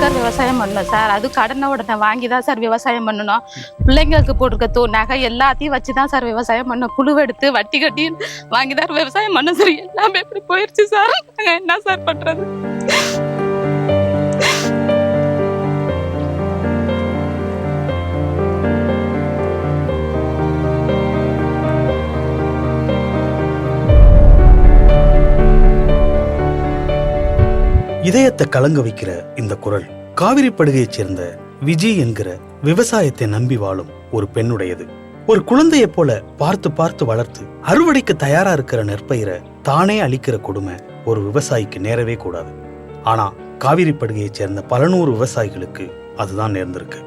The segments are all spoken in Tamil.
ஏக்கர் விவசாயம் பண்ணோம் சார். அது கடனை உடனே வாங்கி தான் சார் விவசாயம் பண்ணணும். பிள்ளைங்களுக்கு போட்டிருக்க தூ நகை எல்லாத்தையும் வச்சு தான் சார் விவசாயம் பண்ணோம் குழுவெடுத்து வட்டி கட்டி வாங்கி தான் விவசாயம் பண்ணோம் சார். எல்லாமே இப்படி போயிடுச்சு சார். நாங்கள் என்ன சார் பண்றது? இதயத்தை கலங்க வைக்கிற இந்த குரல் காவிரி படுகையைச் சேர்ந்த விஜய் என்கிற விவசாயத்தை நம்பி வாழும் ஒரு பெண்ணுடையது. ஒரு குழந்தையை போல பார்த்து பார்த்து வளர்த்து அறுவடைக்கு தயாரா இருக்கிற நெற்பயிரை தானே அழிக்கிற கொடுமை ஒரு விவசாயிக்கு நேரவே கூடாது. ஆனா காவிரி படுகையைச் சேர்ந்த பல நூறு விவசாயிகளுக்கு அதுதான் நேர்ந்திருக்கு.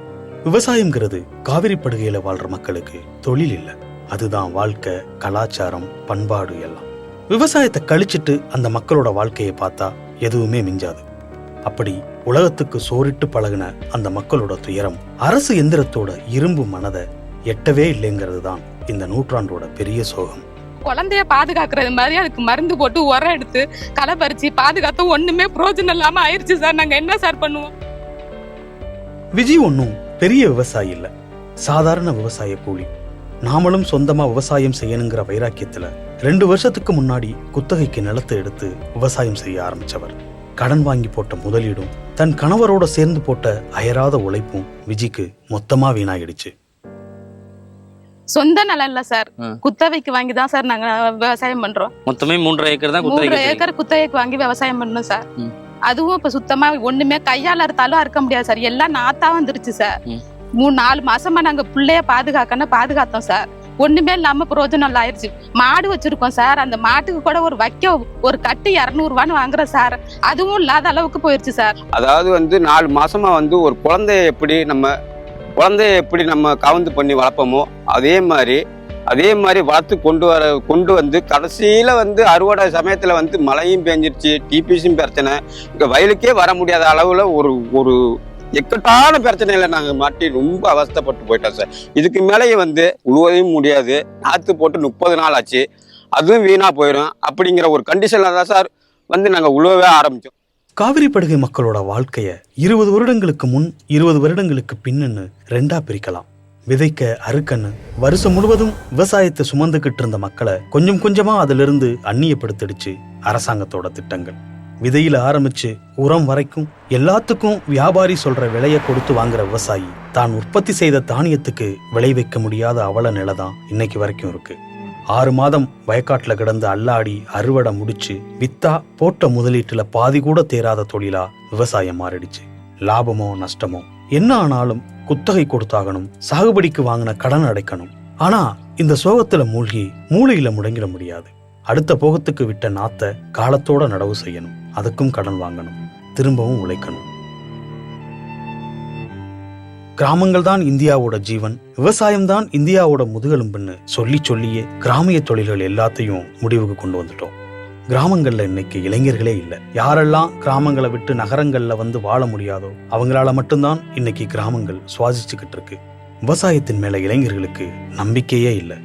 விவசாயம்ங்கிறது காவிரி படுகையில வாழ்ற மக்களுக்கு தொழில் இல்ல. அதுதான் வாழ்க்கை கலாச்சாரம் பண்பாடு எல்லாம். விவசாயத்தை கழிச்சிட்டு அந்த மக்களோட வாழ்க்கையை பார்த்தா எதுவுமே மிஞ்சாது. அப்படி உலகத்துக்கு சோறிட்டு பழகுன அந்த மக்களோட துயரம் அரசு எந்திரத்தோட இரும்பு மனதை எட்டவே இல்லைங்கிறது தான் இந்த நூற்றாண்டோட பெரிய சோகம். குழந்தைய பாதுகாக்கிறது மாதிரி அதுக்கு மருந்து போட்டு உரம் எடுத்து களை பறிச்சு பாதுகாத்தும் ஒண்ணுமே பிரயோஜனம் இல்லாம ஆயிடுச்சு சார். நாங்க என்ன சார் பண்ணுவோம்? விஜய் ஒன்றும் பெரிய விவசாயி இல்ல. சாதாரண விவசாய கூலி. நாமளும் சொந்தமா விவசாயம் செய்யணுங்கிற வைராக்கியத்துல ரெண்டு வருஷத்துக்கு முன்னாடி குத்தகைக்கு நிலத்தை எடுத்து விவசாயம் செய்ய ஆரம்பிச்சவர். கடன் வாங்கி போட்ட முதலீடும் தன் கணவரோட சேர்ந்து போட்ட அயராத உழைப்பும் விஜய்க்கு மொத்தமா வீணாயிடுச்சு. சொந்த நிலம் இல்ல சார். குத்தகைக்கு வாங்கி தான் சார் நாங்க விவசாயம் பண்றோம். மொத்தமே மூன்றரை ஏக்கர் தான் மூன்று ஏக்கர் குத்தகைக்கு வாங்கி விவசாயம் பண்ணணும் சார். அதுவும் இப்ப சுத்தமா ஒண்ணுமே கையால அறுத்தாலும் அறுக்க முடியாது சார். எல்லாம் நாத்தா வந்துருச்சு சார். மூணு நாலு மாசமா நாங்க பிள்ளைய பாதுகாக்கணும் பாதுகாத்தோம் சார். ஒண்ணுமே இல்லாம பிரயோஜனம் இல்ல ஆயிடுச்சு மாடு வச்சிருக்கோம் சார். அந்த மாட்டுக்கு கூட ஒரு வைக்க ஒரு கட்டு இரநூறுவான்னு வாங்குறோம் சார். அதுவும் இல்லாத அளவுக்கு போயிருச்சு சார். அதாவது வந்து நாலு மாசமா வந்து ஒரு குழந்தைய எப்படி நம்ம குழந்தைய எப்படி நம்ம கவுந்து பண்ணி வளர்ப்போமோ அதே மாதிரி அதே மாதிரி வளர்த்து கொண்டு வர கொண்டு வந்து கடைசியில வந்து அறுவடை சமயத்துல வந்து மழையும் பெஞ்சிருச்சு டிபிசியும் பிரச்சனை. இங்க வயலுக்கே வர முடியாத அளவுல ஒரு ஒரு இக்கட்டான பிரச்சனையில நாங்கள் மாட்டி ரொம்ப அவஸ்தைப்பட்டு போயிட்டோம் சார். இதுக்கு மேலேயே வந்து உழுவதையும் முடியாது. நாற்று போட்டு முப்பது நாள் ஆச்சு. அதுவும் வீணாக போயிடும் அப்படிங்கிற ஒரு கண்டிஷனில் தான் சார் வந்து நாங்கள் உழுவவே ஆரம்பித்தோம் காவிரி படுகை மக்களோட வாழ்க்கையை இருபது வருடங்களுக்கு முன் இருபது வருடங்களுக்கு பின்னுன்னு ரெண்டா பிரிக்கலாம். விதைக்க அறுக்கன்னு வருஷம் முழுவதும் விவசாயத்தை சுமந்துகிட்டு இருந்த மக்களை கொஞ்சம் கொஞ்சமா அதிலிருந்து அந்நியப்படுத்திடுச்சு அரசாங்கத்தோட திட்டங்கள். விதையில ஆரம்பிச்சு உரம் வரைக்கும் எல்லாத்துக்கும் வியாபாரி சொல்ற விலையை கொடுத்து வாங்குற விவசாயி. தான் உற்பத்தி செய்த தானியத்துக்கு விளைவிக்க முடியாத அவல நிலை தான் இன்னைக்கு வரைக்கும் இருக்கு. ஆறு மாதம் வயக்காட்டுல கிடந்து அல்லாடி அறுவடை முடிச்சு வித்தா போட்ட முதலீட்டுல பாதி கூட தேராத தொழிலா விவசாயம் மாறிடுச்சு. லாபமோ நஷ்டமோ? என்ன ஆனாலும் குத்தகை கொடுத்தாகணும் சாகுபடிக்கு வாங்கின கடன் அடைக்கணும். ஆனா இந்த சோகத்துல மூழ்கி மூளையில முடங்கிட முடியாது. அடுத்த போகத்துக்கு விட்ட நாத்த காலத்தோட நடவு செய்யணும். அதுக்கும் கடன் வாங்கணும் திரும்பவும் உழைக்கணும். கிராமங்கள் தான் இந்தியாவோட ஜீவன் விவசாயம் தான் இந்தியாவோட முதுகெலும்புன்னு சொல்லி சொல்லியே கிராமிய தொழில்கள் எல்லாத்தையும் முடிவுக்கு கொண்டு வந்துட்டோம். கிராமங்கள்ல இன்னைக்கு இளைஞர்களே இல்லை. யாரெல்லாம் கிராமங்களை விட்டு நகரங்கள்ல வந்து வாழ முடியாதோ அவங்களால மட்டும்தான் இன்னைக்கு கிராமங்கள் சுவாசிச்சுக்கிட்டு இருக்கு. விவசாயத்தின் மேல இளைஞர்களுக்கு நம்பிக்கையே இல்லை.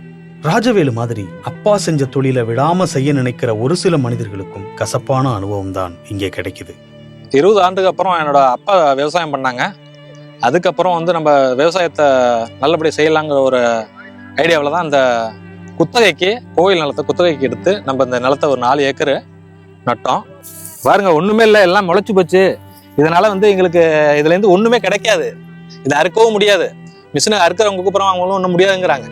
ராஜவேலு மாதிரி அப்பா செஞ்ச தொழிலை விடாம செய்ய நினைக்கிற ஒரு சில மனிதர்களுக்கும் கசப்பான அனுபவம் தான் இங்கே கிடைக்குது. இருபது ஆண்டுக்கு அப்புறம் என்னோட அப்பா விவசாயம் பண்ணாங்க. அதுக்கப்புறம் வந்து நம்ம விவசாயத்தை நல்லபடி செய்யலாங்கிற ஒரு ஐடியாவில் தான் அந்த குத்தகைக்கு கோயில் நிலத்தை குத்தகைக்கு எடுத்து நம்ம இந்த நிலத்தை ஒரு நாலு ஏக்கர் நட்டோம். பாருங்க ஒன்றுமே இல்லை எல்லாம் முளைச்சி போச்சு. இதனால வந்து எங்களுக்கு இதுலேருந்து ஒன்றுமே கிடைக்காது. இதை அறுக்கவும் முடியாது. மிஷினை அறுக்கிறவங்க கூப்பிட்றோம் அவங்களும் ஒன்றும் முடியாதுங்கிறாங்க.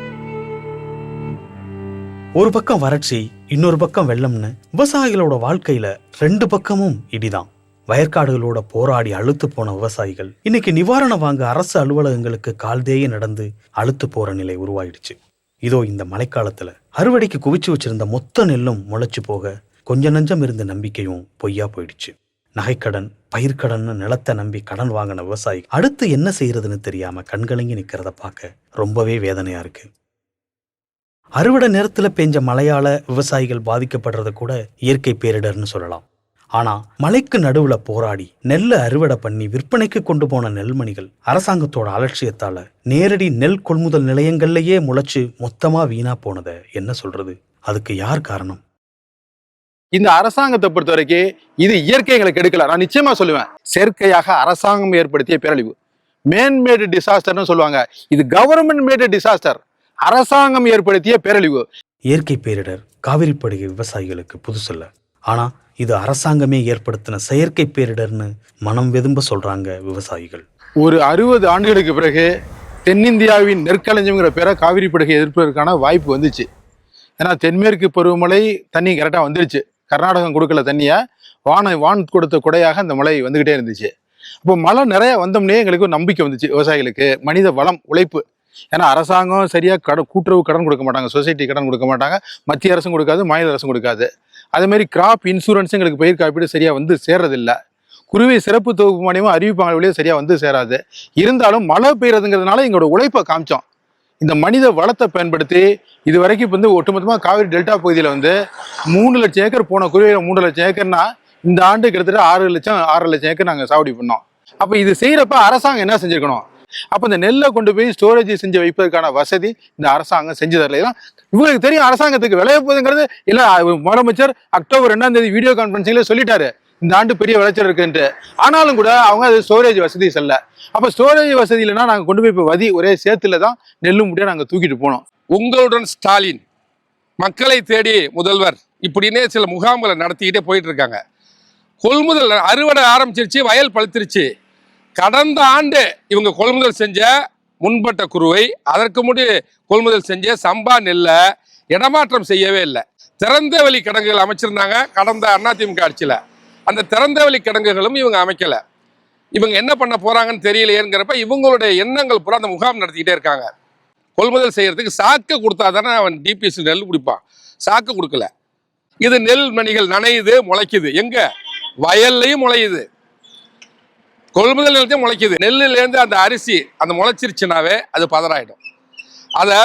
ஒரு பக்கம் வறட்சி இன்னொரு பக்கம் வெள்ளம்னு விவசாயிகளோட வாழ்க்கையில ரெண்டு பக்கமும் இடிதான். வயற்காடுகளோட போராடி அழுத்து போன விவசாயிகள். இன்னைக்கு நிவாரணம் வாங்க அரசு அலுவலகங்களுக்கு கால்தேயே நடந்து அழுத்து போற நிலை உருவாயிடுச்சு. இதோ இந்த மழைக்காலத்துல அறுவடைக்கு குவிச்சு வச்சிருந்த மொத்த நெல்லும் முளைச்சு போக கொஞ்ச நஞ்சம் இருந்த நம்பிக்கையும் பொய்யா போயிடுச்சு. நகைக்கடன் பயிர்க்கடன் நிலத்தை நம்பி கடன் வாங்கின விவசாயி அடுத்து என்ன செய்யறதுன்னு தெரியாம கண்கலங்கி நிக்கிறத பார்க்க ரொம்பவே வேதனையா இருக்கு. அறுவடை நேரத்தில் பெஞ்ச மழையால விவசாயிகள் பாதிக்கப்படுறத கூட இயற்கை பேரிடர்னு சொல்லலாம். ஆனா மலைக்கு நடுவுல போராடி நெல்லை அறுவடை பண்ணி விற்பனைக்கு கொண்டு போன நெல்மணிகள் அரசாங்கத்தோட அலட்சியத்தால நேரடி நெல் கொள்முதல் நிலையங்கள்லயே முளைச்சு மொத்தமா வீணா போனதை என்ன சொல்றது? அதுக்கு யார் காரணம்? இந்த அரசாங்கத்தை பொறுத்த வரைக்கும் இது இயற்கை எங்களுக்கு எடுக்கல. நான் நிச்சயமா சொல்லுவேன். செயற்கையாக அரசாங்கம் ஏற்படுத்திய பேரழிவு. மேன்மேடு டிசாஸ்டர்னு சொல்லுவாங்க. இது கவர்மெண்ட் மேடு டிசாஸ்டர் அரசாங்கம் ஏற்படுத்திய பேரழிவு. இயற்கை பேரிடர் காவிரி படுகை விவசாயிகளுக்கு புதுசல்ல ஆனா இது அரசாங்கமே ஏற்படுத்தின செயற்கை பேரிடர்னு மனம் வெதும்ப சொல்றாங்க விவசாயிகள். ஒரு அறுபது ஆண்டுகளுக்கு பிறகு தென்னிந்தியாவின் நெற்களஞ்சம்ங்கிற பேரை காவிரி படுகை எதிர்ப்பதற்கான வாய்ப்பு வந்துச்சு. ஏன்னா தென்மேற்கு பருவமழை தண்ணி கரெக்டாக வந்துருச்சு. கர்நாடகம் கொடுக்கல தண்ணியை. வான வான் கொடுத்த கொடையாக அந்த மழை வந்துக்கிட்டே இருந்துச்சு. அப்போ மழை நிறைய வந்தோம்னே எங்களுக்கு நம்பிக்கை வந்துச்சு விவசாயிகளுக்கு. மனித வளம் உழைப்பு. ஏன்னா அரசாங்கம் சரியாக கடன் கூட்டுறவு கடன் கொடுக்க மாட்டாங்க. சொசைட்டி கடன் கொடுக்க மாட்டாங்க. மத்திய அரசும் கொடுக்காது மாநில அரசும் கொடுக்காது. அதேமாதிரி கிராப் இன்சூரன்ஸும் எங்களுக்கு பயிர் காப்பீடு சரியாக வந்து சேர்றதில்லை. குருவி சிறப்பு தொகுப்பு மானியமும் அறிவிப்பாங்க வழியே சரியாக வந்து சேராது. இருந்தாலும் மழை பெய்யறதுங்கிறதுனால எங்களோட உழைப்பை காமிச்சோம். இந்த மனித வளத்தை பயன்படுத்தி இது வரைக்கும் இப்போ வந்து ஒட்டுமொத்தமாக காவிரி டெல்டா பகுதியில் வந்து மூணு லட்சம் ஏக்கர் போன குருவியில் மூணு லட்சம் ஏக்கர்னா இந்த ஆண்டு கிட்டத்தட்ட ஆறு லட்சம் ஆறு லட்சம் ஏக்கர் நாங்கள் சாவடி பண்ணோம். அப்போ இது செய்கிறப்ப அரசாங்கம் என்ன செஞ்சுருக்கணும்? அப்போ இந்த நெல்லை கொண்டு போய் ஸ்டோரேஜ் செஞ்சு வைப்பதற்கான வசதி இந்த அரசாங்கம் செஞ்சு தரல. இவங்களுக்கு தெரியும் அரசாங்கத்துக்கு விளைய போகுதுங்கிறது இல்லை முதலமைச்சர் அக்டோபர் ரெண்டாம் தேதி வீடியோ கான்ஃபரன்சிங்ல சொல்லிட்டாரு. இந்த ஆண்டு பெரிய விளைச்சல் இருக்குன்ட்டு. ஆனாலும் கூட அவங்க அது ஸ்டோரேஜ் வசதி செல்ல. அப்போ ஸ்டோரேஜ் வசதி இல்லைன்னா நாங்கள் கொண்டு போய் இப்போ வதி ஒரே சேத்துல தான் நெல்லும் முடிய நாங்கள் தூக்கிட்டு போனோம். உங்களுடன் ஸ்டாலின் மக்களை தேடி முதல்வர் இப்படின்னே சில முகாம்களை நடத்திக்கிட்டே போயிட்டு இருக்காங்க. கொள்முதல் அறுவடை ஆரம்பிச்சிருச்சு வயல் பழுத்திருச்சு. கடந்த ஆண்டு இவங்க கொள்முதல் செஞ்ச முன்பட்ட குருவை அதற்கு முடி கொள்முதல் செஞ்ச சம்பா நெல்லை இடமாற்றம் செய்யவே இல்லை. திறந்த வழி கிடங்குகள் அமைச்சிருந்தாங்க கடந்த அதிமுக ஆட்சியில். அந்த திறந்த வழி கிடங்குகளும் இவங்க அமைக்கலை. இவங்க என்ன பண்ண போகிறாங்கன்னு தெரியலையேங்கிறப்ப இவங்களுடைய எண்ணங்கள் பூரா அந்த முகாம் நடத்திக்கிட்டே இருக்காங்க. கொள்முதல் செய்கிறதுக்கு சாக்கு கொடுத்தா தானே அவன் டிபிஎஸ் நெல் குடிப்பான். சாக்கு கொடுக்கல. இது நெல் மணிகள் நனையுது முளைக்குது. எங்கே? வயல்லையும் முளையுது. கொள்முதல் நிலையத்தையும் முளைக்குது. நெல்லுலேருந்து அந்த அரிசி அந்த முளைச்சிருச்சுனாவே அது பதறாயிடும். அதை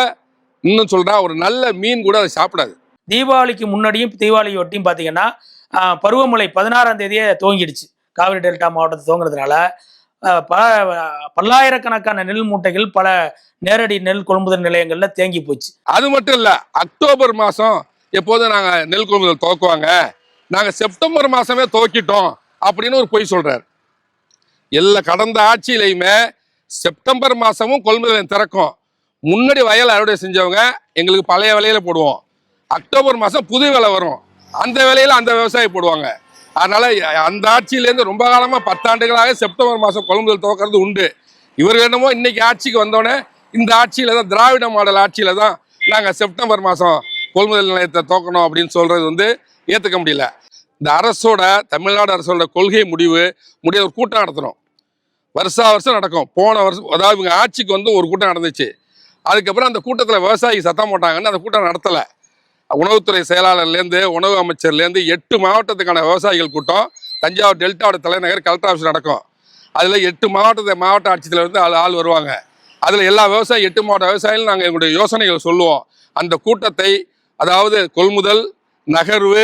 இன்னும் சொல்றா ஒரு நல்ல மீன் கூட அதை சாப்பிடாது. தீபாவளிக்கு முன்னாடியும் தீபாவளி ஒட்டியும் பார்த்தீங்கன்னா பருவமழை பதினாறாம் தேதியே துவங்கிடுச்சு. காவிரி டெல்டா மாவட்டத்தை துவங்குறதுனால பல பல்லாயிரக்கணக்கான நெல் மூட்டைகள் பல நேரடி நெல் கொள்முதல் நிலையங்களில் தேங்கி போச்சு. அது மட்டும் இல்ல அக்டோபர் மாசம் எப்போதும் நாங்க நெல் கொள்முதல் துவக்குவாங்க? நாங்க செப்டம்பர் மாசமே துவக்கிட்டோம் அப்படின்னு ஒரு பொய் சொல்றாரு. எல்லா கடந்த ஆட்சியிலையுமே செப்டம்பர் மாதமும் கொள்முதல் நிலையம் திறக்கும். முன்னாடி வயல் அறுவடை செஞ்சவங்க எங்களுக்கு பழைய விலையில போடுவோம். அக்டோபர் மாதம் புது விலை வரும். அந்த விலையில அந்த விவசாயி போடுவாங்க. அதனால அந்த ஆட்சியிலேருந்து ரொம்ப காலமாக பத்தாண்டுகளாக செப்டம்பர் மாதம் கொள்முதல் துவக்கிறது உண்டு. இவர் என்னமோ இன்னைக்கு ஆட்சிக்கு வந்தோடனே இந்த ஆட்சியில தான் திராவிட மாடல் ஆட்சியில தான் நாங்கள் செப்டம்பர் மாதம் கொள்முதல் நிலையத்தை துவக்கணும் அப்படின்னு சொல்றது வந்து ஏற்றுக்க முடியல. இந்த அரசோட தமிழ்நாடு அரசோட கொள்கை முடிவு முடிய ஒரு கூட்டம் நடத்தணும். வருஷா வருஷம் நடக்கும். போன வருஷம் அதாவது இவங்க ஆட்சிக்கு வந்து ஒரு கூட்டம் நடந்துச்சு. அதுக்கப்புறம் அந்த கூட்டத்தில் விவசாயி சத்தம் போட்டாங்கன்னு அந்த கூட்டம் நடத்தலை. உணவுத்துறை செயலாளர்லேருந்து உணவு அமைச்சர்லேருந்து எட்டு மாவட்டத்துக்கான விவசாயிகள் கூட்டம் தஞ்சாவூர் டெல்டாவோட தலைநகர் கலெக்டர் ஆஃபீஸ் நடக்கும். அதில் எட்டு மாவட்டத்தை மாவட்ட ஆட்சியத்தில் இருந்து ஆள் ஆள் வருவாங்க. அதில் எல்லா விவசாயி எட்டு மாவட்ட விவசாயிகளும் நாங்கள் எங்களுடைய யோசனைகள் சொல்லுவோம். அந்த கூட்டத்தை அதாவது கொள்முதல் நகர்வு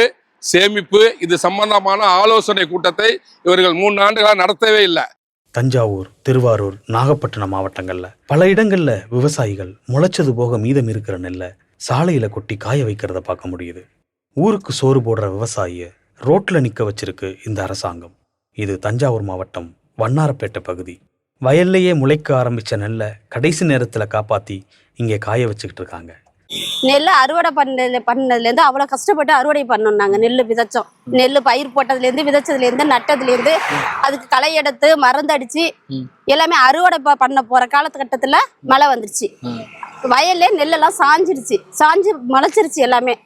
சேமிப்பு இது சம்பந்தமான ஆலோசனை கூட்டத்தை இவர்கள் மூன்று ஆண்டுகளாக நடத்தவே இல்லை. தஞ்சாவூர் திருவாரூர் நாகப்பட்டினம் மாவட்டங்கள்ல பல இடங்கள்ல விவசாயிகள் முளைச்சது போக மீதம் இருக்கிற நெல்லை சாலையில கொட்டி காய வைக்கிறத பார்க்க முடியுது. ஊருக்கு சோறு போடுற விவசாயிய ரோட்ல நிக்க வச்சிருக்கு இந்த அரசாங்கம். இது தஞ்சாவூர் மாவட்டம் வண்ணாரப்பேட்டை பகுதி. வயல்லையே முளைக்க ஆரம்பிச்ச நெல்லை கடைசி நேரத்துல காப்பாத்தி இங்கே காய வச்சுக்கிட்டு இருக்காங்க. நெல் அறுவடை பண்ணதுல பண்ணதுலேருந்து அவ்வளோ கஷ்டப்பட்டு அறுவடை பண்ணோம் நாங்கள் நெல் விதைச்சோம். நெல் பயிர் போட்டதுலேருந்து விதைச்சதுலேருந்து நட்டதுலேருந்து அதுக்கு களை எடுத்து மருந்தடிச்சு எல்லாமே அறுவடை பண்ண போகிற காலகட்டத்தில் மழை வந்துருச்சு. வயல்ல நெல்லெல்லாம் சாஞ்சிருச்சு. சாஞ்சு முளைச்சிருச்சு எல்லாமே.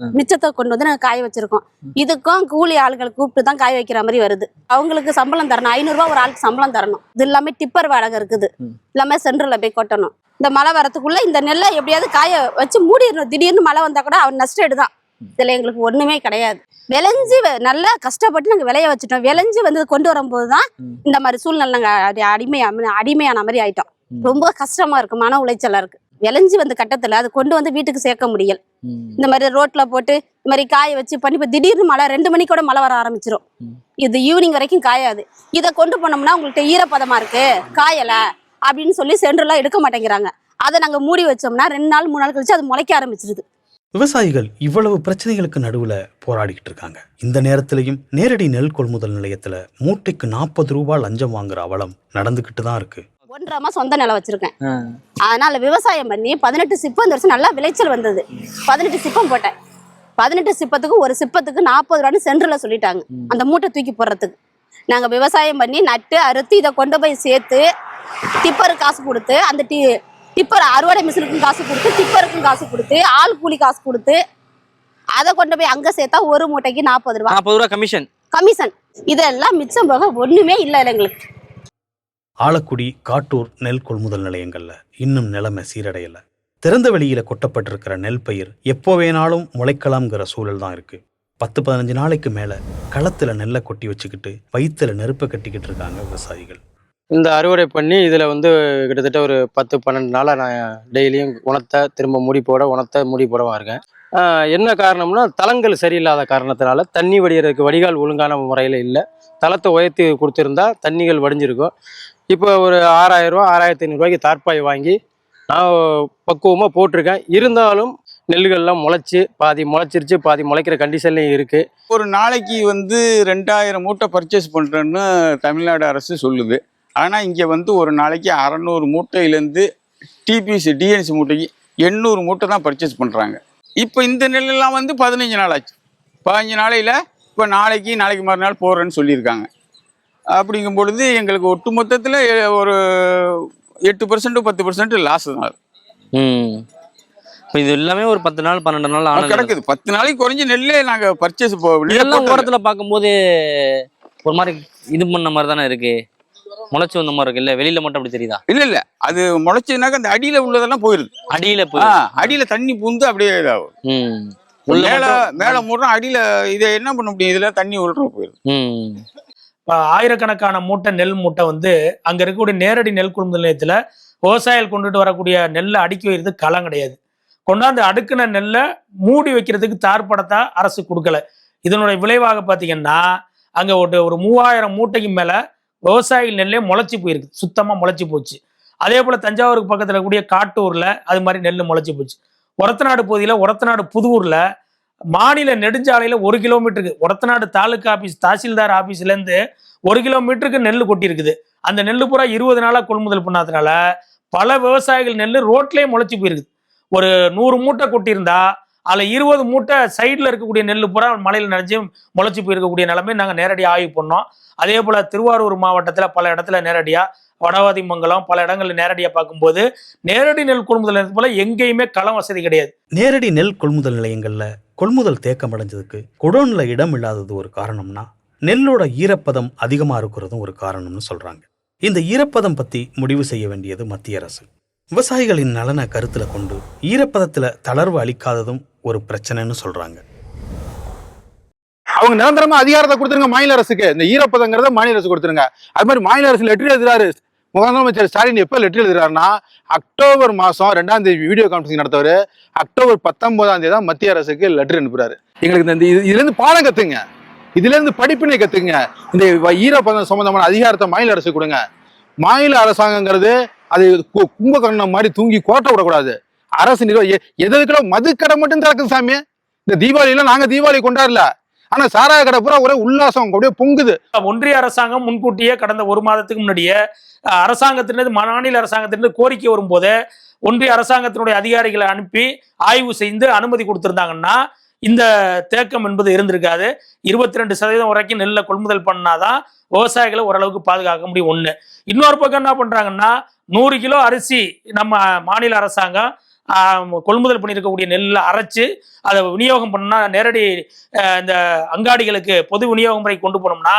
மிச்சத்தை கொண்டு வந்து நாங்கள் காய வச்சிருக்கோம். இதுக்கும் கூலி ஆளுகளை கூப்பிட்டு தான் காய வைக்கிற மாதிரி வருது. அவங்களுக்கு சம்பளம் தரணும். ஐநூறுரூவா ஒரு ஆளுக்கு சம்பளம் தரணும். இது எல்லாமே டிப்பர் வாடகை இருக்குது. எல்லாமே சென்டரில் போய் கொட்டணும். இந்த மழை வரத்துக்குள்ள இந்த நெல்லை எப்படியாவது காய வச்சு மூடிடணும். திடீர்னு மழை வந்தா கூட அவன் நஷ்டம் தான். இதுல எங்களுக்கு ஒண்ணுமே கிடையாது. விளைஞ்சு நல்லா கஷ்டப்பட்டு நாங்க விளைய வச்சுட்டோம். விளைஞ்சு வந்து கொண்டு வரும்போது தான் இந்த மாதிரி சூழ்நிலை நாங்க அடி- அடிமையா அடிமையான மாதிரி ஆயிட்டோம். ரொம்ப கஷ்டமா இருக்கு. மன உளைச்சலா இருக்கு. விளைஞ்சு வந்த கட்டத்துல அது கொண்டு வந்து வீட்டுக்கு சேர்க்க முடியல. இந்த மாதிரி ரோட்ல போட்டு இந்த மாதிரி காய வச்சு பண்ணி இப்ப திடீர்னு மழை ரெண்டு மணிக்கூட மழை வர ஆரம்பிச்சிரும். இது ஈவினிங் வரைக்கும் காயாது. இதை கொண்டு போனோம்னா உங்கள்ட்ட ஈரப்பதமா இருக்கு காயல அப்படின்னு சொல்லி சென்டர்லாம் எடுக்க மாட்டேங்கிறாங்க. அதை நாங்க மூடி வச்சோம்னா ரெண்டு நாள் மூணு நாள் கழிச்சு அது முளைக்க ஆரம்பிச்சிருது. விவசாயிகள் இவ்வளவு பிரச்சனைகளுக்கு நடுவுல போராடிக்கிட்டு இருக்காங்க. இந்த நேரத்திலையும் நேரடி நெல் கொள்முதல் நிலையத்துல மூட்டைக்கு நாற்பது ரூபாய் லஞ்சம் வாங்குற அவலம் நடந்துகிட்டு தான் இருக்கு. ஒன்றரை சொந்த நிலம் வச்சிருக்கேன். அதனால விவசாயம் பண்ணி பதினெட்டு சிப்பம் இந்த வருஷம் நல்லா விளைச்சல் வந்தது. பதினெட்டு சிப்பம் போட்டேன். பதினெட்டு சிப்பத்துக்கு ஒரு சிப்பத்துக்கு நாற்பது ரூபான்னு சென்டர்ல சொல்லிட்டாங்க. அந்த மூட்டை தூக்கி போடுறதுக்கு. நாங்க விவசாயம் பண்ணி நட்டு அறுத்து இதை கொண்டு போய் சேர்த்து டிப்பருக்கு காசு கொடுத்து அந்த டி டிப்பர் அறுவடை மிஷினுக்கும் காசு கொடுத்து டிப்பருக்கும் காசு கொடுத்து ஆள் கூலி காசு கொடுத்து அதை கொண்டு போய் அங்க சேர்த்தா ஒரு மூட்டைக்கு நாற்பது ரூபாய் நாற்பது ரூபா கமிஷன். கமிஷன். இதெல்லாம் மிச்சம் போக ஒண்ணுமே இல்லை எங்களுக்கு. ஆலக்குடி காட்டூர் நெல் கொள்முதல் நிலையங்களில் இன்னும் நிலைமை சீரடையல. திறந்த வெளியில கொட்டப்பட்டிருக்கிற நெல் பயிர் எப்போ வேணாலும் முளைக்கலாம்ங்கிற சூழல் தான் இருக்கு. பத்து பதினஞ்சு நாளைக்கு மேல களத்துல நெல்லை கொட்டி வச்சுக்கிட்டு வயிற்றில் நெருப்பை கட்டிக்கிட்டு இருக்காங்க விவசாயிகள். இந்த அறுவடை பண்ணி இதில் வந்து கிட்டத்தட்ட ஒரு பத்து பன்னெண்டு நாளாக நான் டெய்லியும் உணத்தை திரும்ப மூடி போட உணத்தை மூடி போடவா இருக்கேன். என்ன காரணம்னா தளங்கள் சரியில்லாத காரணத்தினால தண்ணி வடிகிறதுக்கு வடிகால் ஒழுங்கான முறையில் இல்லை. தளத்தை உயர்த்தி கொடுத்துருந்தா தண்ணிகள் வடிஞ்சிருக்கும். இப்போ ஒரு ஆறாயிரம் ரூபா ஆறாயிரத்தி ஐநூறுரூவாய்க்கு தார்ப்பாய் வாங்கி நான் பக்குவமாக போட்டிருக்கேன். இருந்தாலும் நெல்லுகள்லாம் முளைச்சி பாதி முளைச்சிருச்சு பாதி முளைக்கிற கண்டிஷன்லையும் இருக்குது ஒரு நாளைக்கு வந்து ரெண்டாயிரம் மூட்டை பர்ச்சேஸ் பண்ணுறேன்னு தமிழ்நாடு அரசு சொல்லுது. ஆனால் இங்கே வந்து ஒரு நாளைக்கு அறநூறு மூட்டையிலேருந்து டிபிசி டிஎன்சி மூட்டைக்கு எண்ணூறு மூட்டை தான் பர்ச்சேஸ் பண்ணுறாங்க இப்போ இந்த நெல்லெல்லாம் வந்து பதினஞ்சு நாள் ஆச்சு பதினஞ்சு நாளையில் இப்போ நாளைக்கு நாளைக்கு மறுநாள் போடுறேன்னு சொல்லியிருக்காங்க. அப்படிங்கும் பொழுது எங்களுக்கு ஒட்டு மொத்தத்தில் ஒரு எட்டு பர்சன்ட் பத்து பர்சன்ட் லாஸ் தான் இப்போ இது எல்லாமே ஒரு பத்து நாள் பன்னெண்டு நாள் ஆனது. கிடக்குது. பத்து நாளைக்கு குறைஞ்ச நெல்லே நாங்கள் பர்ச்சேஸ் இதெல்லாம் போ ஓரத்துல பார்க்கும்போது ஒரு மாதிரி இது பண்ண மாதிரி தானே இருக்கு. முளைச்சு வந்த மாதிரி இருக்கு. இல்ல வெளியில மட்டும் அப்படி தெரியுதா? இல்ல இல்ல. அது முளைச்சதுனாக்க அந்த அடியில உள்ளதெல்லாம் போயிருது. அடியில அடியில தண்ணி புந்து அப்படியே இதாகும். மேல மேல மூடுறோம் அடியில இதை என்ன பண்ண முடியும்? இதுல தண்ணி உள்ள போயிருது. ஆயிரக்கணக்கான மூட்டை நெல் மூட்டை வந்து அங்க இருக்கக்கூடிய நேரடி நெல் கொள்முதல் நிலையத்துல விவசாயிகள் கொண்டுட்டு வரக்கூடிய நெல்லை அடுக்கி வைக்கிறது களம் கிடையாது. கொண்டாந்து அடுக்கின நெல்லை மூடி வைக்கிறதுக்கு தார்படத்தா அரசு கொடுக்கல. இதனுடைய விளைவாக பார்த்தீங்கன்னா அங்க ஒரு ஒரு மூவாயிரம் மூட்டைக்கு மேல விவசாயிகள் நெல்லே முளைச்சி போயிருக்கு. சுத்தமாக முளைச்சி போச்சு. அதே போல் தஞ்சாவூருக்கு பக்கத்தில் இருக்கக்கூடிய காட்டூரில் அது மாதிரி நெல் முளைச்சி போச்சு. ஒரத்தநாடு பகுதியில் ஒரத்தநாடு புதுவூர்ல மாநில நெடுஞ்சாலையில் ஒரு கிலோமீட்டருக்கு ஒரத்தநாடு தாலுக்கா ஆஃபீஸ் தாசில்தார் ஆஃபீஸ்லேருந்து ஒரு கிலோமீட்டருக்கு நெல் கொட்டியிருக்குது. அந்த நெல் பூரா இருபது நாளாக கொள்முதல் பண்ணாதனால பல விவசாயிகள் நெல் ரோட்லேயே முளைச்சி போயிருக்குது. ஒரு நூறு மூட்டை கொட்டியிருந்தா அதில் இருபது மூட்டை சைடில் இருக்கக்கூடிய நெல் பூரா மலையில் நனைஞ்சு முளைச்சி போயிருக்கக்கூடிய நிலைமை நாங்கள் நேரடியாக ஆய்வு பண்ணோம். அதே போல் திருவாரூர் மாவட்டத்தில் பல இடத்துல நேரடியாக வடவாதி மங்கலம் பல இடங்களில் நேரடியாக பார்க்கும்போது நேரடி நெல் கொள்முதல் நிலையத்து போல எங்கேயுமே களம் வசதி கிடையாது. நேரடி நெல் கொள்முதல் நிலையங்களில் கொள்முதல் தேக்கம் அடைஞ்சதுக்கு குடோனில் இடம் இல்லாதது ஒரு காரணம்னா நெல்லோட ஈரப்பதம் அதிகமாக இருக்கிறதும் ஒரு காரணம்னு சொல்கிறாங்க இந்த ஈரப்பதம் பற்றி முடிவு செய்ய வேண்டியது மத்திய அரசு. விவசாயிகளின் நலனை கருத்தில் கொண்டு ஈரப்பதத்தில் தளர்வு அளிக்காததும் ஒரு பிரச்சனைன்னு சொல்றாங்க. அவங்க நிரந்தரமா அதிகாரத்தை கொடுத்துருங்க மாநில அரசுக்கு. இந்த ஈரப்பதங்கிறத மாநில அரசு கொடுத்துருங்க. அது மாதிரி மாநில அரசு லெட்டர் எழுதுறாரு. முதலமைச்சர் ஸ்டாலின் எப்போ லெட்டர் எழுதுறாருன்னா அக்டோபர் மாதம் ரெண்டாம் தேதி வீடியோ கான்ஃபரன்ஸ் நடத்தவர். அக்டோபர் பத்தொன்பதாம் தேதி தான் மத்திய அரசுக்கு லெட்டர் அனுப்புறாரு. எங்களுக்கு இந்த இது- பாடம் கத்துங்க. இதுலேருந்து படிப்பினை கத்துங்க. இந்த வ- ஈரப்பதம் சம்பந்தமான அதிகாரத்தை மாநில அரசு கொடுங்க. மாநில அரசாங்கங்கிறது அது கு- கும்பகர்ணம் மாதிரி தூங்கி கோட்டை விடக்கூடாது. அரசு நிர்வாகம் எதுக்குள்ள மதுக்கடை மட்டும் திறக்குது சாமி. இந்த தீபாவளியில நாங்க தீபாவளி கொண்டாடல. ஆனா சாராய கடை பூரா ஒரே உல்லாசம் அப்படியே பொங்குது. ஒன்றிய அரசாங்கம் முன்கூட்டியே கடந்த ஒரு மாதத்துக்கு முன்னாடியே அரசாங்கத்திலிருந்து மாநில அரசாங்கத்திலிருந்து கோரிக்கை வரும்போது ஒன்றிய அரசாங்கத்தினுடைய அதிகாரிகளை அனுப்பி ஆய்வு செய்து அனுமதி கொடுத்திருந்தாங்கன்னா இந்த தேக்கம் என்பது இருந்திருக்காது. இருபத்தி ரெண்டு சதவீதம் வரைக்கும் நெல்லை கொள்முதல் பண்ணாதான் விவசாயிகளை ஓரளவுக்கு பாதுகாக்க முடியும். ஒன்று இன்னொரு பக்கம் என்ன பண்றாங்கன்னா நூறு கிலோ அரிசி நம்ம மாநில அரசாங்கம் கொள்முதல் பண்ணியிருக்கக்கூடிய நெல்லை அரைச்சு அதை விநியோகம் பண்ணா நேரடி இந்த அங்காடிகளுக்கு பொது விநியோக முறை கொண்டு போனோம்னா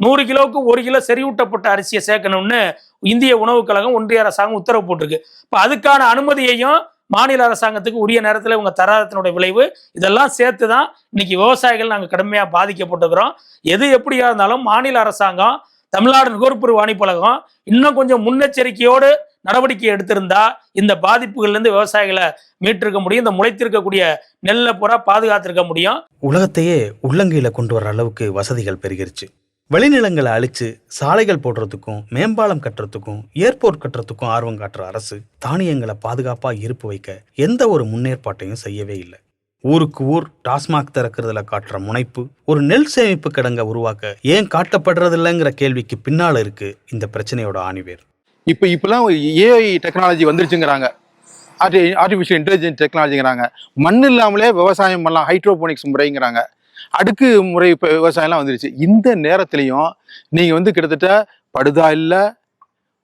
நூறு கிலோவுக்கு ஒரு கிலோ செறிவூட்டப்பட்ட அரிசியை சேர்க்கணும்னு இந்திய உணவுக் கழகம் ஒன்றிய அரசாங்கம் உத்தரவு போட்டிருக்கு. இப்போ அதுக்கான அனுமதியையும் மாநில அரசாங்கத்துக்கு உரிய நேரத்தில் இவங்க தராதத்தினுடைய விளைவு இதெல்லாம் சேர்த்து தான் இன்னைக்கு விவசாயிகள் நாங்கள் கடுமையாக பாதிக்கப்பட்டுக்கிறோம் எது எப்படியா இருந்தாலும் மாநில அரசாங்கம் தமிழ்நாடு நுகர்பொருள் வாணிப்பழகம் இன்னும் கொஞ்சம் முன்னெச்சரிக்கையோடு நடவடிக்கை எடுத்திருந்தா இந்த பாதிப்புகள்ல இருந்து விவசாயிகளை மீட்டிருக்க முடியும் இந்த முளைத்திருக்கக்கூடிய நெல்லை பூரா பாதுகாத்திருக்க முடியும். உலகத்தையே உள்ளங்கையில கொண்டு வர அளவுக்கு வசதிகள் பெருகிருச்சு. வெளிநிலங்களை அழிச்சு சாலைகள் போடுறதுக்கும் மேம்பாலம் கட்டுறதுக்கும் ஏர்போர்ட் கட்டுறதுக்கும் ஆர்வம் காட்டுற அரசு தானியங்களை பாதுகாப்பா இருப்பு வைக்க எந்த ஒரு முன்னேற்பாட்டையும் செய்யவே இல்லை. ஊருக்கு ஊர் டாஸ்மாக் திறக்கிறதுல காட்டுற முனைப்பு ஒரு நெல் சேமிப்பு கிடங்க உருவாக்க ஏன் காட்டப்படுறதில்லைங்கிற கேள்விக்கு பின்னால இருக்கு இந்த பிரச்சனையோட ஆணிவேர். இப்போ இப்பெல்லாம் ஏஐ டெக்னாலஜி வந்துருச்சுங்கிறாங்க. ஆர்டி ஆர்டிஃபிஷியல் இன்டெலிஜென்ஸ் டெக்னாலஜிங்கிறாங்க மண் இல்லாமலே விவசாயம் பண்ணலாம் ஹைட்ரோபோனிக்ஸ் முறைங்கிறாங்க. அடுக்கு முறை இப்போ விவசாயம்லாம் வந்துருச்சு. இந்த நேரத்துலையும் நீங்கள் வந்து கிட்டத்தட்ட படுதா இல்லை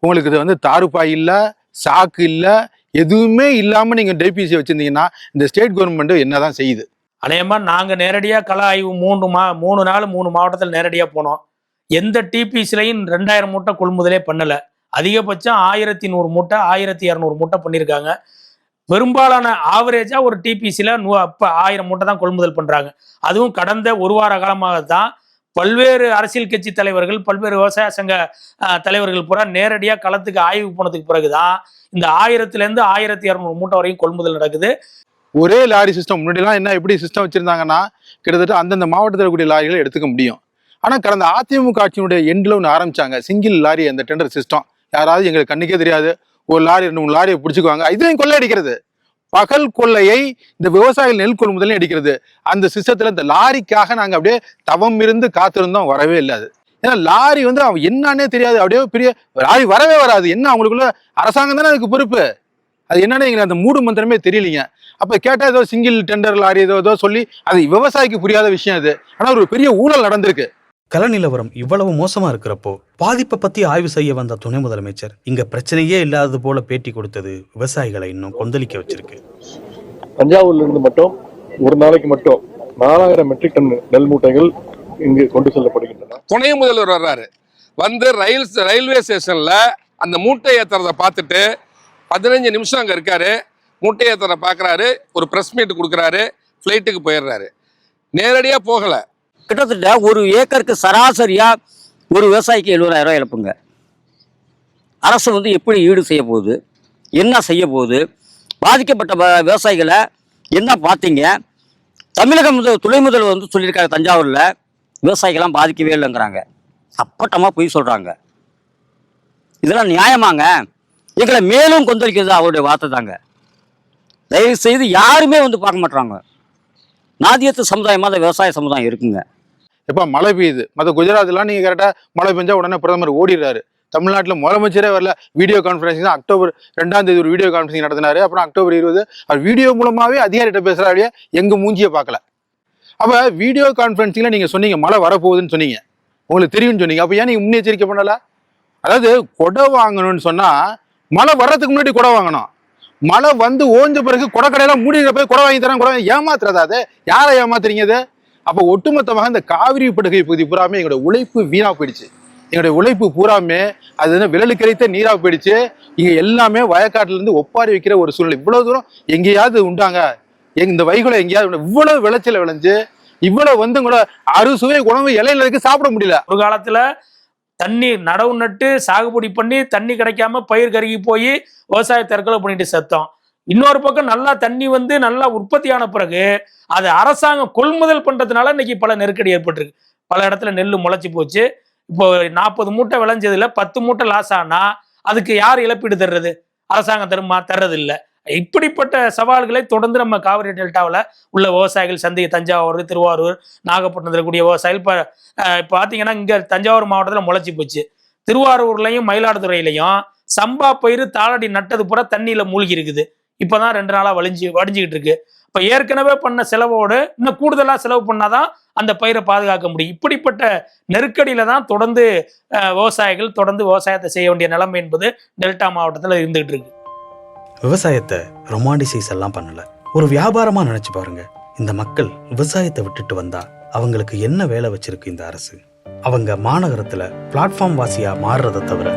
உங்களுக்கு இது வந்து தாறுப்பாய் இல்லை சாக்கு இல்லை எதுவுமே இல்லாமல் நீங்கள் டிபிசி வச்சுருந்தீங்கன்னா இந்த ஸ்டேட் கவர்மெண்ட்டு என்ன தான் செய்யுது? அநேகமாக நாங்கள் நேரடியாக கள ஆய்வு மூணு மா மூணு நாள் மூணு மாவட்டத்தில் நேரடியாக போனோம். எந்த டிபிசிலையும் ரெண்டாயிரம் மூட்டை கொள்முதலே பண்ணலை. அதிகபட்சம் ஆயிரத்தி நூறு மூட்டை ஆயிரத்தி இரநூறு மூட்டை பண்ணியிருக்காங்க பெரும்பாலான ஆவரேஜாக ஒரு டிபிசியில் நூ அப்போ ஆயிரம் மூட்டை தான் கொள்முதல் பண்ணுறாங்க அதுவும் கடந்த ஒரு வார காலமாக தான் பல்வேறு அரசியல் கட்சி தலைவர்கள் பல்வேறு விவசாய சங்க தலைவர்கள் பூரா நேரடியாக களத்துக்கு ஆய்வு போனதுக்கு பிறகு தான் இந்த ஆயிரத்துலேருந்து ஆயிரத்தி இரநூறு மூட்டை வரையும் கொள்முதல் நடக்குது. ஒரே லாரி சிஸ்டம் முன்னாடிலாம் என்ன எப்படி சிஸ்டம் வச்சுருந்தாங்கன்னா கிட்டத்தட்ட அந்தந்த மாவட்டத்தில் இருக்கக்கூடிய லாரிகளை எடுத்துக்க முடியும். ஆனால் கடந்த அதிமுக ஆட்சியினுடைய எண்டில் ஒன்று ஆரம்பித்தாங்க சிங்கிள் லாரி அந்த டெண்டர் சிஸ்டம் யாராவது எங்களுக்கு கண்ணுக்கே தெரியாது ஒரு லாரி ரெண்டு மூணு லாரியை பிடிச்சிக்குவாங்க இதையும் கொள்ளை அடிக்கிறது பகல் கொள்ளையை இந்த விவசாயிகள் நெல் கொள்முதலையும் அடிக்கிறது. அந்த சிஸ்டத்தில் இந்த லாரிக்காக நாங்கள் அப்படியே தவம் இருந்து காத்திருந்தோம். வரவே இல்லை ஏன்னா லாரி வந்து அவன் என்னன்னே தெரியாது. அப்படியே பெரிய லாரி வரவே வராது. என்ன அவங்களுக்குள்ள? அரசாங்கம் தானே அதுக்கு பொறுப்பு. அது என்னன்னு எங்களுக்கு அந்த மூடு மந்திரமே தெரியலீங்க. அப்போ கேட்டால் ஏதோ சிங்கிள் டெண்டர் லாரி ஏதோ ஏதோ சொல்லி அது விவசாயிக்கு புரியாத விஷயம் அது. ஆனால் ஒரு பெரிய ஊழல் நடந்திருக்கு. கள நிலவரம் இவ்வளவு மோசமா இருக்கிறப்போ பாதிப்பை பத்தி ஆய்வு செய்ய வந்த துணை முதலமைச்சர் இங்க பிரச்சனையே இல்லாதது போல பேட்டி கொடுத்தது விவசாயிகளை இன்னும் கொந்தளிக்க வச்சிருக்கு. தஞ்சாவூர்ல இருந்து மட்டும் ஒரு நாளைக்கு மட்டும் நாலாயிரம் மெட்ரிக் டன் நெல் மூட்டைகள் இங்கு கொண்டு செல்லப்படுகின்றன. துணை முதல்வர் வர்றாரு. வந்து ரயில் ரயில்வே ஸ்டேஷன்ல அந்த மூட்டை ஏத்துறத பார்த்துட்டு பதினஞ்சு நிமிஷம் அங்க இருக்காரு. மூட்டை ஏத்துறத பார்க்கறாரு. ஒரு பிரஸ் மீட் கொடுக்குறாரு. ஃப்ளைட்டுக்கு போயிடுறாரு. நேரடியா போகல. கிட்டத்தட்ட ஒரு ஏக்கருக்கு சராசரியா ஒரு விவசாயிக்கு எழுபதாயிரம் ரூபாய் இழப்புங்க. அரசு வந்து எப்படி ஈடு செய்ய போகுது? என்ன செய்ய போகுது? பாதிக்கப்பட்ட வ- விவசாயிகளை என்ன பார்த்தீங்க? தமிழக முதல் துணை முதல்வர் வந்து சொல்லியிருக்காங்க தஞ்சாவூரில் விவசாயிகள்லாம் பாதிக்கவே இல்லைங்கிறாங்க. அப்பட்டமாக பொய் சொல்கிறாங்க இதெல்லாம் நியாயமாங்க? எங்களை மேலும் கொந்தளிக்கிறது அவருடைய வார்த்தை தாங்க. தயவு செய்து யாருமே வந்து பார்க்க மாட்டுறாங்க நாதியத்து சமுதாயமாக அந்த விவசாய சமுதாயம் இருக்குங்க. எப்ப மழை பெய்யுது. மற்ற குஜராத்லாம் நீங்கள் கரெக்டாக மழை பெஞ்சா உடனே பிரதமர் ஓடிடுறாரு. தமிழ்நாட்டில் முதலமைச்சரே வரல. வீடியோ கான்ஃபரன்சிங் தான் அக்டோபர் ரெண்டாம் தேதி ஒரு வீடியோ கான்ஃபரன்சிங் நடத்தினாரு. அப்புறம் அக்டோபர் இருபது. அவர் வீடியோ மூலமாகவே அதிகாரிகிட்ட பேசுறாரு எங்கள் மூஞ்சியை பார்க்கல. அப்போ வீடியோ கான்ஃபரன்ஸிங்கில் நீங்கள் சொன்னீங்க மழை வரப்போகுதுன்னு சொன்னீங்க. உங்களுக்கு தெரியும்னு சொன்னீங்க. அப்போ ஏன் நீங்கள் முன்னெச்சரிக்கை பண்ணலை? அதாவது கொடை வாங்கணும்னு சொன்னால் மழை வர்றதுக்கு முன்னாடி கொடை வாங்கணும். மழை வந்து ஓஞ்ச பிறகு கொடை கடையெல்லாம் போய் கொடை வாங்கி தரேன் கொடை வாங்கி ஏமாத்துறதா அது? யாரை ஏமாத்துறீங்க அது அப்போ ஒட்டுமொத்தமாக இந்த காவிரி படுகை பகுதி பூராமே எங்களோட உழைப்பு வீணா போயிடுச்சு. எங்களுடைய உழைப்பு பூராமே அது வந்து விரலுக்கு கிடைத்த நீரா போயிடுச்சு. இங்க எல்லாமே வயக்காட்டுல இருந்து ஒப்பாரி வைக்கிற ஒரு சூழ்நிலை. இவ்வளவு தூரம் எங்கேயாவது உண்டாங்க. எங்க இந்த வைகுலம் எங்கேயாவது இவ்வளோ இவ்வளவு விளைச்சல விளைஞ்சு இவ்வளவு வந்து கூட அறுசுவை உணவு இலையில இருக்கு சாப்பிட முடியல. ஒரு காலத்துல தண்ணி நடவு நட்டு சாகுபடி பண்ணி தண்ணி கிடைக்காம பயிர் கருகி போய் விவசாயத்தை தற்கொலை பண்ணிட்டு செத்தோம். இன்னொரு பக்கம் நல்லா தண்ணி வந்து நல்லா உற்பத்தியான பிறகு அது அரசாங்கம் கொள்முதல் பண்றதுனால இன்னைக்கு பல நெருக்கடி ஏற்பட்டிருக்கு. பல இடத்துல நெல் முளைச்சி போச்சு. இப்போ நாற்பது மூட்டை விளைஞ்சதுல பத்து மூட்டை லாஸ் ஆனா அதுக்கு யார் இழப்பீடு தர்றது? அரசாங்கம் தருமா தர்றது இல்லை இப்படிப்பட்ட சவால்களை தொடர்ந்து நம்ம காவிரி டெல்டாவில் உள்ள விவசாயிகள் சந்தை தஞ்சாவூர் திருவாரூர் நாகப்பட்டினத்தில் இருக்கக்கூடிய விவசாயிகள் இப்போ இப்போ பார்த்தீங்கன்னா இங்கே தஞ்சாவூர் மாவட்டத்தில் முளைச்சி போச்சு. திருவாரூர்லையும் மயிலாடுதுறையிலையும் சம்பா பயிர் தாளடி நட்டது பூரா தண்ணியில் மூழ்கி இருக்குது. இப்போதான் ரெண்டு நாளாக வலிஞ்சு வடிஞ்சுக்கிட்டு இருக்கு இப்போ ஏற்கனவே பண்ண செலவோடு இன்னும் கூடுதலாக செலவு பண்ணாதான் அந்த பயிரை பாதுகாக்க முடியும். இப்படிப்பட்ட நெருக்கடியில தான் தொடர்ந்து விவசாயிகள் தொடர்ந்து விவசாயத்தை செய்ய வேண்டிய நிலைமை என்பது டெல்டா மாவட்டத்தில் இருந்துகிட்டு இருக்கு விவசாயத்தை ரொமாண்டிசைஸ் எல்லாம் பண்ணல. ஒரு வியாபாரமா நினைச்சு பாருங்க. இந்த மக்கள் விவசாயத்தை விட்டுட்டு வந்தா அவங்களுக்கு என்ன வேலை வச்சிருக்கு இந்த அரசு? அவங்க மாநகரத்துல பிளாட்ஃபார்ம் வாசியா மாறுறதை தவிர